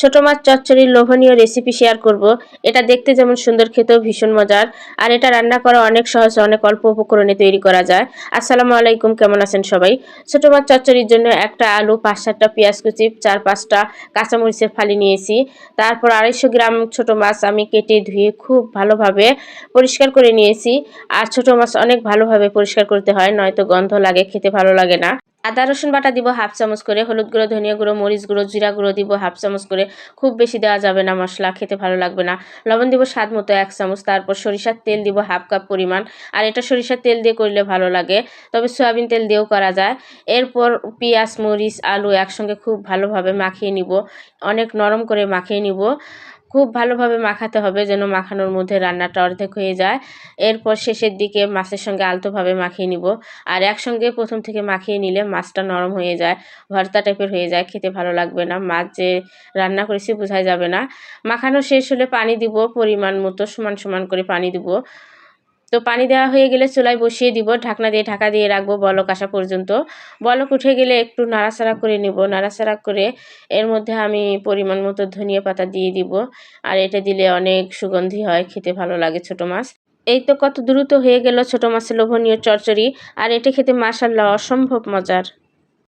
ছোট মাছ চচ্চড়ির লোভনীয় recipe share করব। এটা দেখতে যেমন সুন্দর, খেতেও ভীষণ মজার। আর এটা রান্না করা অনেক সহজ, অনেক অল্প উপকরণে তৈরি করা যায়। আসসালামু আলাইকুম, কেমন আছেন সবাই? ছোট মাছ চচ্চড়ির জন্য একটা আলু পাঁচ সাতটা পেঁয়াজ কুচি চার পাঁচটা কাঁচামরিচের ফালি নিয়েছি। তারপর আড়াইশো গ্রাম ছোট মাছ আমি কেটে ধুয়ে খুব ভালোভাবে পরিষ্কার করে নিয়েছি। আর ছোট মাছ অনেক ভালোভাবে পরিষ্কার করতে হয়, নয়তো গন্ধ লাগে, খেতে ভালো লাগে না। আদা, রসুন বাটা দিব হাফ চামচ করে, হলুদ গুঁড়ো, ধনিয়া গুঁড়ো, মরিচ গুঁড়ো, জিরা গুঁড়ো দিব হাফ চামচ করে। খুব বেশি দেওয়া যাবে না মশলা, খেতে ভালো লাগবে না। লবণ দিব স্বাদ মতো এক চামচ, তারপর সরিষার তেল দিব হাফ কাপ পরিমাণ। আর এটা সরিষার তেল দিয়ে করলে ভালো লাগে, তবে সয়াবিন তেল দিয়েও করা যায়। এরপর পেঁয়াজ, মরিচ, আলু একসঙ্গে খুব ভালোভাবে মাখিয়ে নিব, অনেক নরম করে মাখিয়ে নিব। খুব ভালোভাবে মাখাতে হবে যেন মাখানোর মধ্যে রান্নাটা অর্ধেক হয়ে যায়। এরপর শেষের দিকে মাছের সঙ্গে আলতোভাবে মাখিয়ে নিব। আর একসঙ্গে প্রথম থেকে মাখিয়ে নিলে মাছটা নরম হয়ে যায়, ভর্তা টাইপের হয়ে যায়, খেতে ভালো লাগবে না। মাছ যে রান্না করেছি বোঝাই যাবে না। মাখানো শেষ হলে পানি দিব, পরিমাণ মতো সমান সমান করে পানি দিব। তো পানি দেওয়া হয়ে গেলে চুলায় বসিয়ে দিব, ঢাকনা দিয়ে ঢাকা দিয়ে রাখব বলক আসা পর্যন্ত। বলক উঠে গেলে একটু নাড়াচাড়া করে নিব। নাড়াচাড়া করে এর মধ্যে আমি পরিমাণ মতো ধনিয়া পাতা দিয়ে দিব আর এটা দিলে অনেক সুগন্ধি হয়, খেতে ভালো লাগে ছোট মাছ। এই তো কত দ্রুত হয়ে গেল ছোট মাছের লোভনীয় চরচরি আর এটা খেতে মাসাল্লা অসম্ভব মজার।